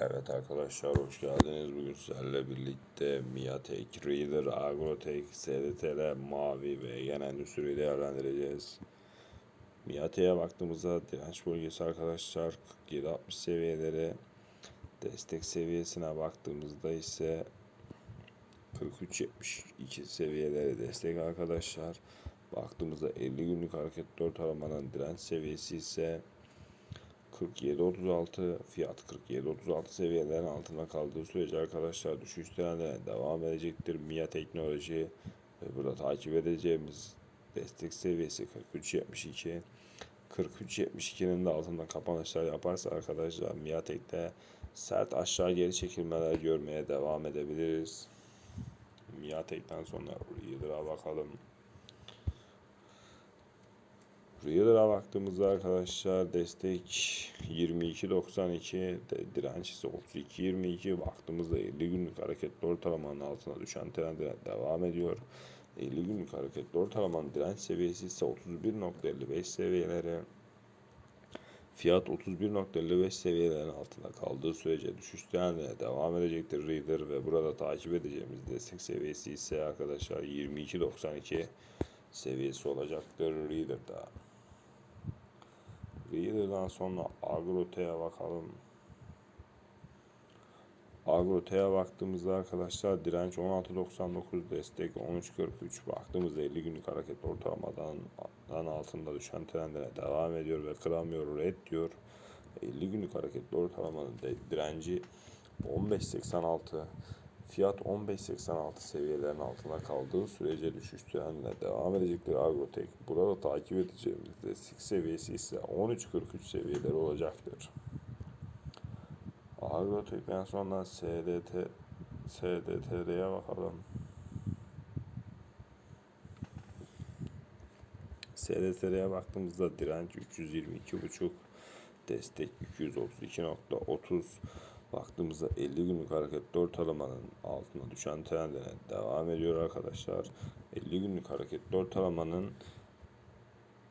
Evet arkadaşlar hoş geldiniz. Bugün sizlerle birlikte Miatek, Reader, Agrotek, SDTR, Mavi ve Egen Endüstri'yi değerlendireceğiz. Miatek'e baktığımızda direnç bölgesi arkadaşlar 47-60 seviyeleri. Destek seviyesine baktığımızda ise 43-72 seviyeleri destek arkadaşlar. Baktığımızda 50 günlük hareketli ortalamanın direnç seviyesi ise 47.36 fiyat 47.36 seviyelerin altında kaldığı sürece arkadaşlar düşüş trendine devam edecektir. MIA teknoloji ve burada takip edeceğimiz destek seviyesi 43.72 43.72'nin de altında kapanışlar yaparsa arkadaşlar MIA tekte sert aşağı geri çekilmeler görmeye devam edebiliriz. MIA tekten sonra Reader'a bakalım. Reader'a baktığımızda arkadaşlar destek 22.92 de- direnç ise 32.22 baktığımızda 50 günlük hareketli ortalamanın altına düşen trendine devam ediyor. 50 günlük hareketli ortalamanın direnç seviyesi ise 31.55 seviyeleri. Fiyat 31.55 seviyelerin altında kaldığı sürece düşüş trendine devam edecektir Reader ve burada takip edeceğimiz destek seviyesi ise arkadaşlar 22.92 seviyesi olacaktır Reader'da. Reader'dan sonra Agrote'ye bakalım. Agrote'ye baktığımızda arkadaşlar direnç 16.99 destek 13.43 baktığımızda 50 günlük hareket ortalamadan dan altında düşen trendine devam ediyor ve kıramıyor red diyor. 50 günlük hareketli ortalamanın direnci 15.86 fiyat 15.86 seviyelerin altında kaldığı sürece düşüş trendine devam edecektir Agrotek. Burada takip edeceğimiz destek seviyesi ise 13.43 seviyeleri olacaktır. Agrotek'ten sonra SDT SDT'ye bakalım. SDT'ye baktığımızda direnç 322.5 destek 232.30 baktığımızda 50 günlük hareketli ortalamanın altına düşen trendine devam ediyor arkadaşlar. 50 günlük hareketli ortalamanın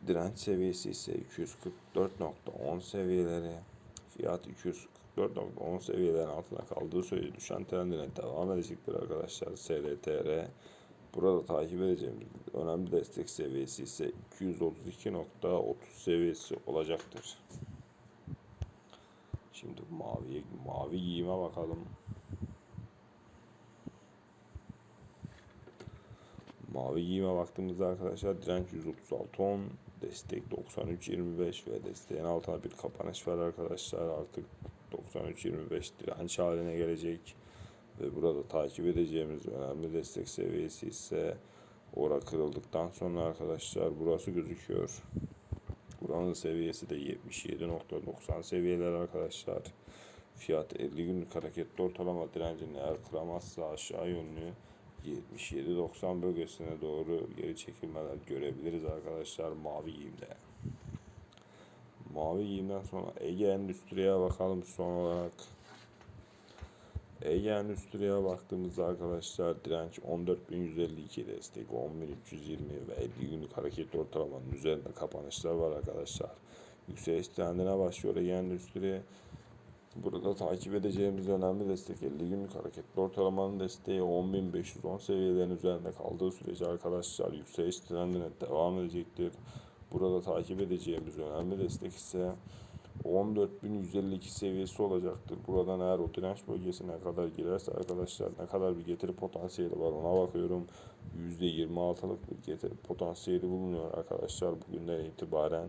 direnç seviyesi ise 244.10 seviyeleri. Fiyat 244.10 seviyelerin altında kaldığı sürece düşen trendine devam edecektir arkadaşlar. SLTR Burada takip edeceğimiz önemli destek seviyesi ise 232.30 seviyesi olacaktır. Şimdi mavi mavi giyime bakalım. Mavi giyime baktığımızda arkadaşlar direnç 136.10 destek 93.25 ve desteğin altına bir kapanış var arkadaşlar artık 93.25 direnç haline gelecek ve burada takip edeceğimiz önemli destek seviyesi ise ora kırıldıktan sonra arkadaşlar burası gözüküyor. Buranın seviyesi de 77.90 seviyeler arkadaşlar. Fiyat 50 günlük hareketli ortalama direncini eğer kıramazsa aşağı yönlü 77.90 bölgesine doğru geri çekilmeler görebiliriz arkadaşlar mavi giyimde. Mavi giyimden sonra Ege Endüstri'ye bakalım son olarak. Ege Endüstri'ye baktığımızda arkadaşlar direnç 14.152 destek 10.320 ve 50 günlük hareketli ortalamanın üzerinde kapanışlar var arkadaşlar. Yükseliş trendine başlıyor Ege Endüstri. Burada takip edeceğimiz önemli destek 50 günlük hareketli ortalamanın desteği 10.510 seviyelerin üzerinde kaldığı sürece arkadaşlar yükseliş trendine devam edecektir. Burada takip edeceğimiz önemli destek ise 14.152 seviyesi olacaktır. Buradan eğer o direnç bölgesine kadar girerse arkadaşlar ne kadar bir getiri potansiyeli var ona bakıyorum. %26'lık bir getiri potansiyeli bulunuyor arkadaşlar bugünden itibaren.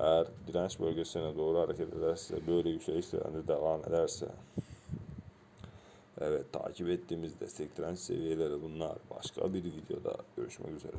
Eğer direnç bölgesine doğru hareket ederse böyle yükseliş trendi devam ederse Evet takip ettiğimiz destek direnç seviyeleri bunlar. Başka bir videoda görüşmek üzere.